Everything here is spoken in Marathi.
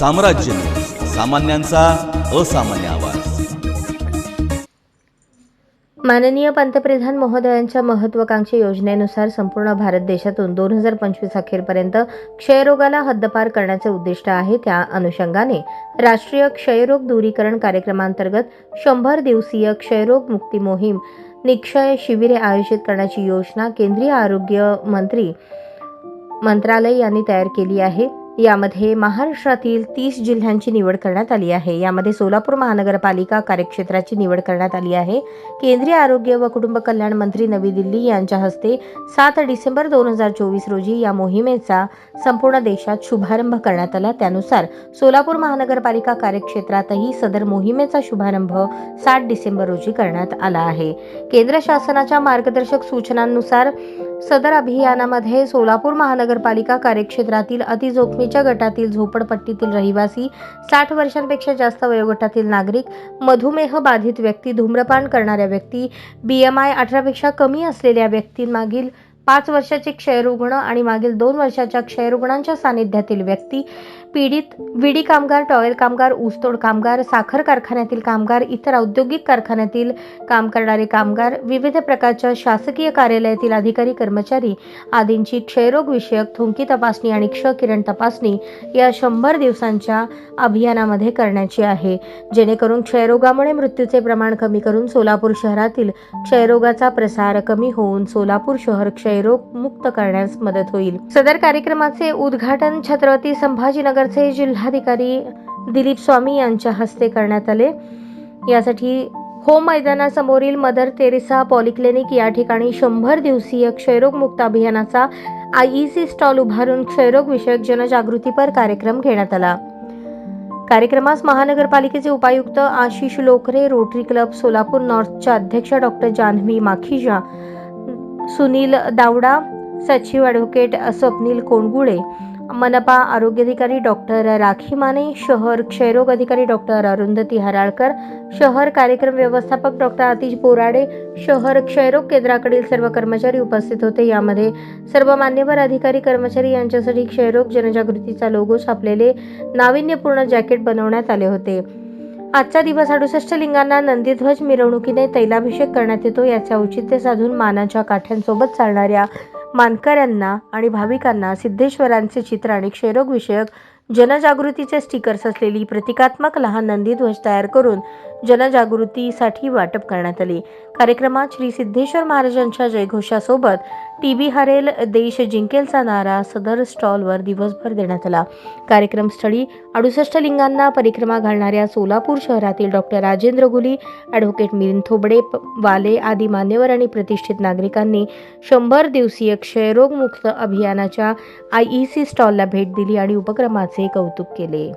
साम्राज्य. सामान्यांचा असामान्य आवाज. माननीय पंतप्रधान महोदयांच्या महत्वाकांक्षी योजनेनुसार संपूर्ण भारत देशातून दोन हजार पंचवीस अखेरपर्यंत क्षयरोगाला हद्दपार करण्याचे उद्दिष्ट आहे. त्या अनुषंगाने राष्ट्रीय क्षयरोग दूरीकरण कार्यक्रमांतर्गत शंभर दिवसीय क्षयरोग मुक्ती मोहीम निक्षय शिबिरे आयोजित करण्याची योजना केंद्रीय आरोग्य मंत्री मंत्रालय यांनी तयार केली आहे. यामध्ये महाराष्ट्रातील तीस जिल्ह्यांची निवड करण्यात आली आहे. यामध्ये सोलापूर महानगरपालिका कार्यक्षेत्राची निवड करण्यात आली आहे. केंद्रीय आरोग्य व कुटुंब कल्याण मंत्री नवी दिल्ली यांच्या हस्ते सात डिसेंबर दोन हजार चोवीस रोजी या मोहिमेचा संपूर्ण देशात शुभारंभ करण्यात आला. त्यानुसार सोलापूर महानगरपालिका कार्यक्षेत्रातही सदर मोहिमेचा शुभारंभ सात डिसेंबर रोजी करण्यात आला आहे. केंद्र शासनाच्या मार्गदर्शक सूचनांनुसार सदर अभियानामध्ये सोलापूर महानगरपालिका कार्यक्षेत्रातील अतिजोखमीच्या गटातील झोपडपट्टीतील रहिवासी साठ वर्षांपेक्षा जास्त वयोगटातील नागरिक मधुमेह बाधित व्यक्ती धूम्रपान करणाऱ्या व्यक्ती बी एम आय अठरापेक्षा कमी असलेल्या व्यक्तींमागील पाच वर्षाचे क्षयरुग्ण आणि मागील दोन वर्षाच्या क्षयरुग्णांच्या सानिध्यातील व्यक्ती पीडित विडी कामगार टॉयल कामगार ऊसतोड कामगार साखर कारखान्यातील कामगार इतर औद्योगिक कारखान्यातील काम करणारे कामगार विविध प्रकारच्या शासकीय कार्यालयातील अधिकारी कर्मचारी आदींची क्षयरोग विषयक थुंकी तपासणी आणि क्ष किरण तपासणी या शंभर दिवसांच्या अभियानामध्ये करण्याची आहे. जेणेकरून क्षयरोगामुळे मृत्यूचे प्रमाण कमी करून सोलापूर शहरातील क्षयरोगाचा प्रसार कमी होऊन सोलापूर शहर क्षयरोग मुक्त करण्यास मदत होईल. सदर कार्यक्रमाचे उद्घाटन छत्रपती संभाजीनगरचे जिल्हाधिकारी दिलीप स्वामी यांच्या हस्ते करण्यात आले. यासाठी हो मैदानासमोरील मदर तेरेसा पॉलिक्लिनिक या ठिकाणी शंभर दिवसीय क्षयरोग मुक्त अभियानाचा आयईसी स्टॉल उभारून क्षयरोग विषयक जनजागृतीपर कार्यक्रम घेण्यात आला. कार्यक्रमास महानगरपालिकेचे उपायुक्त आशिष लोकरे रोटरी क्लब सोलापूर नॉर्थच्या अध्यक्ष डॉक्टर जान्हवी माखीजा सुनील दावडा सचिव ॲडव्होकेट स्वप्नील कोणगुळे मनपा आरोग्याधिकारी डॉक्टर राखी माने शहर क्षयरोग अधिकारी डॉक्टर अरुंधती हराळकर शहर कार्यक्रम व्यवस्थापक डॉक्टर आतिश बोराडे शहर क्षयरोग केंद्राकडील सर्व कर्मचारी उपस्थित होते. यामध्ये सर्व मान्यवर अधिकारी कर्मचारी यांच्यासाठी क्षयरोग जनजागृतीचा लोगो छापलेले नाविन्यपूर्ण जॅकेट बनवण्यात आले होते. आजचा दिवस अडुसष्ट लिंगांना नंदीध्वज मिरवणुकीने तैलाभिषेक करण्यात येतो. याचे औचित्य साधून मानाच्या काठ्यांसोबत चालणाऱ्या मानकऱ्यांना आणि भाविकांना सिद्धेश्वरांचे चित्र आणि क्षयरोग विषयक जनजागृतीचे स्टिकर्स असलेली प्रतिकात्मक लहान नंदीध्वज तयार करून जनजागृतीसाठी वाटप करण्यात आले. कार्यक्रमात श्री सिद्धेश्वर महाराजांच्या जयघोषासोबत टीबी हरेल देश जिंकेलचा नारा सदर स्टॉलवर दिवसभर देण्यात आला. कार्यक्रमस्थळी अडुसष्ट लिंगांना परिक्रमा घालणाऱ्या सोलापूर शहरातील डॉक्टर राजेंद्र गुली ॲडव्होकेट मिलिंद थोबडे वाले आदी मान्यवर आणि प्रतिष्ठित नागरिकांनी शंभर दिवसीय क्षयरोगमुक्त अभियानाच्या आय ई सी स्टॉलला भेट दिली आणि उपक्रमाचे कौतुक केले.